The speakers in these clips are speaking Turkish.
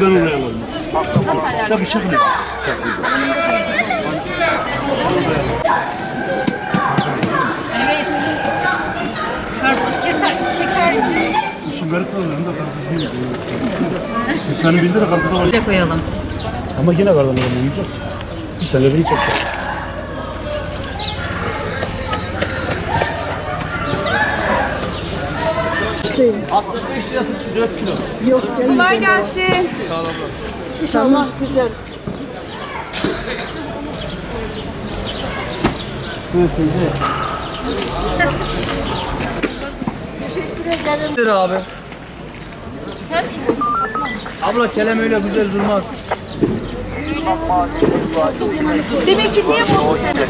Ben oraya alalım. Nasıl ayarlı? Tabii şaklı. Evet. Karpuz keser, çeker. İşin garip olanlarında karpuz değil. Bir sene bildi de karpuz. Buraya koyalım. Ama yine adam yiyecek. Bir sene bir çok Kolay gelsin. İnşallah güzel. Nedir abi? Abla kelem öyle güzel durmaz. Demek ki niye bozdu seni?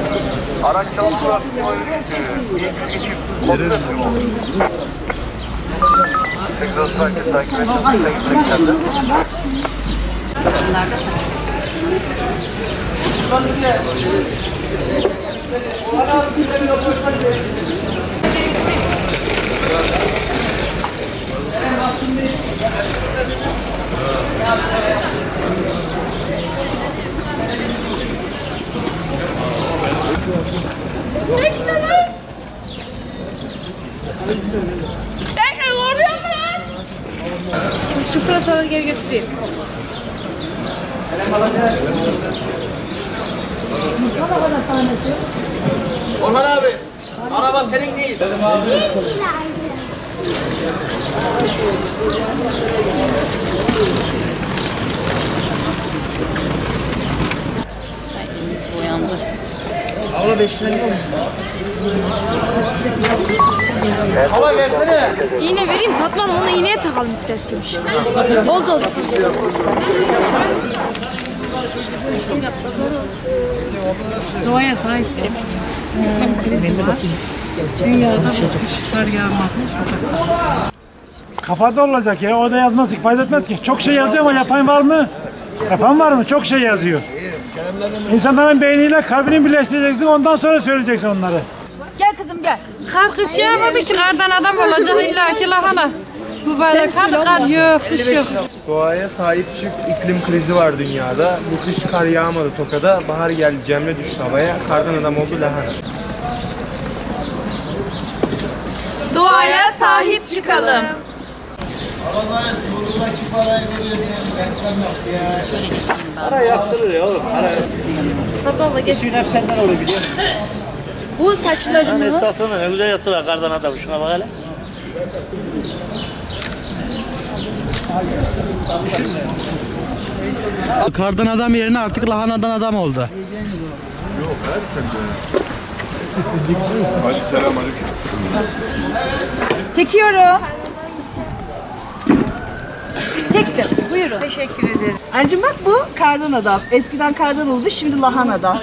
Araç çaldılar. Tekrar takip takip edin. Bunlar da geri götüreyim. Orhan abi, araba senin değil. Uyandı. Abla 5 lira yok mu? Abla versene. İğne vereyim Fatma Hanım onu iğneye takalım istersen. Oldu oldu. Doğaya sahip. Dünyada yağmadı. Kafada olacak ya. O da yazması fayda etmez ki. Çok şey yazıyor ama yapan var mı? Yapan var mı? Çok şey yazıyor. İnsanların beyniyle kalbini birleştireceksin. Ondan sonra söyleyeceksin onları. Gel kızım gel. Kar kış yağmadı ki kardan adam olacak illa ki lahana. Mübarek hadi kar yok, kış yok. Doğaya sahip çık iklim krizi var dünyada. Bu kış kar yağmadı Toka'da. Bahar geldi cemre düştü havaya. Kardan adam oldu lahana. Doğaya sahip çıkalım. Şöyle geçeyim ben. Para yaptırır ya oğlum. Para Fatma geç. Suyun hep senden olur biliyor musun? Bu Hani saçlarımız esasını ne güzel yaptılar kardan adam. Şuna bak hele. Kardan adam yerine artık lahanadan adam oldu. çekiyorum. Çektim. Buyurun. Teşekkür ederim. Anneciğim bak bu kardan adam. Eskiden kardan oldu, şimdi lahanada.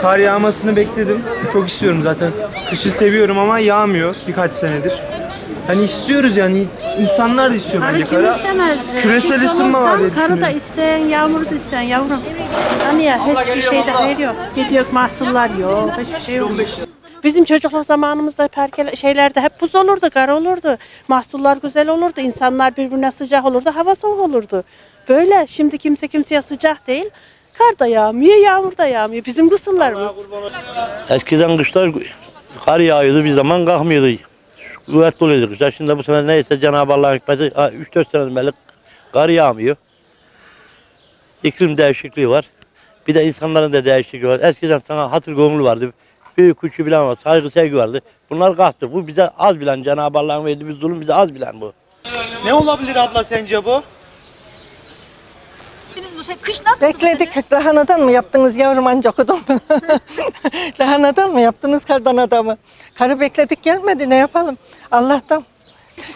Kar yağmasını bekledim. Çok istiyorum zaten. Kışı seviyorum ama yağmıyor birkaç senedir. Hani istiyoruz yani insanlar da istiyor bence Karı kim kara. istemez? Küresel ısınma var olursan diye Karı da düşünüyorum. isteyen, yağmuru da isteyen yavrum. Hani ya hiçbir şeyde hayır yok. Gidiyor mahsullar yok, hiçbir şey yok. Bizim çocukluk zamanımızda perkele, şeylerde hep buz olurdu, kar olurdu. Mahsullar güzel olurdu, insanlar birbirine sıcak olurdu, hava soğuk olurdu. Böyle şimdi kimse kimseye sıcak değil. Kar da yağmıyor, yağmur da yağmıyor. Bizim kusurlarımız. Eskiden kışlar kar yağıyordu bir zaman kalkmıyordu. Kuvvetli oluyordu kışlar. Şimdi bu sene neyse Cenab-ı Allah'ın hikmeti 3-4 seneden beri kar yağmıyor. İklim değişikliği var. Bir de insanların da değişikliği var. Eskiden sana hatır gönlü vardı. Büyük küçük bilen var. Saygı sevgi vardı. Bunlar kalktı. Bu bize az bilen. Cenab-ı Allah'ın verdiği bir zulüm bize az bilen bu. Ne olabilir abla sence bu? Se- kış nasıl? Bekledik. Lahanadan mı yaptınız yavrum anca okudum. Lahanadan mı yaptınız kardan adamı? Karı bekledik gelmedi ne yapalım? Allah'tan.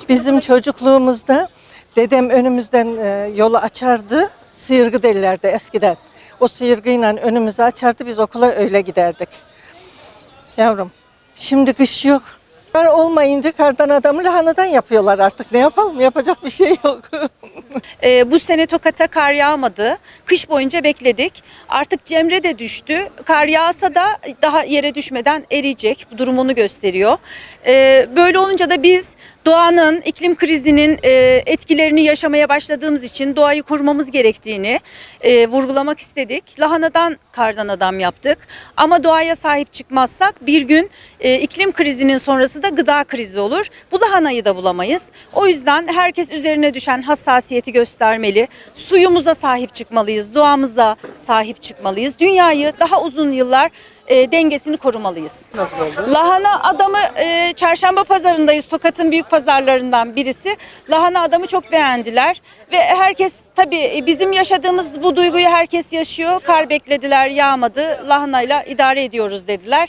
Bizim çocukluğumuzda dedem önümüzden e, yolu açardı. Sıyırgı derlerdi eskiden. O sıyırgıyla önümüzü açardı biz okula öyle giderdik. Yavrum şimdi kış yok. Kar olmayınca kardan adamı lahanadan yapıyorlar artık. Ne yapalım? Yapacak bir şey yok. Ee, bu sene Tokat'a kar yağmadı. Kış boyunca bekledik. Artık Cemre de düştü. Kar yağsa da daha yere düşmeden eriyecek. Bu durum onu gösteriyor. Ee, böyle olunca da biz doğanın, iklim krizinin e, etkilerini yaşamaya başladığımız için doğayı korumamız gerektiğini e, vurgulamak istedik. Lahanadan kardan adam yaptık. Ama doğaya sahip çıkmazsak bir gün e, iklim krizinin sonrası da gıda krizi olur. Bu lahanayı da bulamayız. O yüzden herkes üzerine düşen hassasiyeti göstermeli. Suyumuza sahip çıkmalıyız, doğamıza sahip çıkmalıyız. Dünyayı daha uzun yıllar e, dengesini korumalıyız. Lahana adamı e, çarşamba pazarındayız. Tokat'ın büyük pazarlarından birisi. Lahana adamı çok beğendiler ve herkes tabii e, bizim yaşadığımız bu duyguyu herkes yaşıyor. Kar beklediler, yağmadı. Lahanayla idare ediyoruz dediler.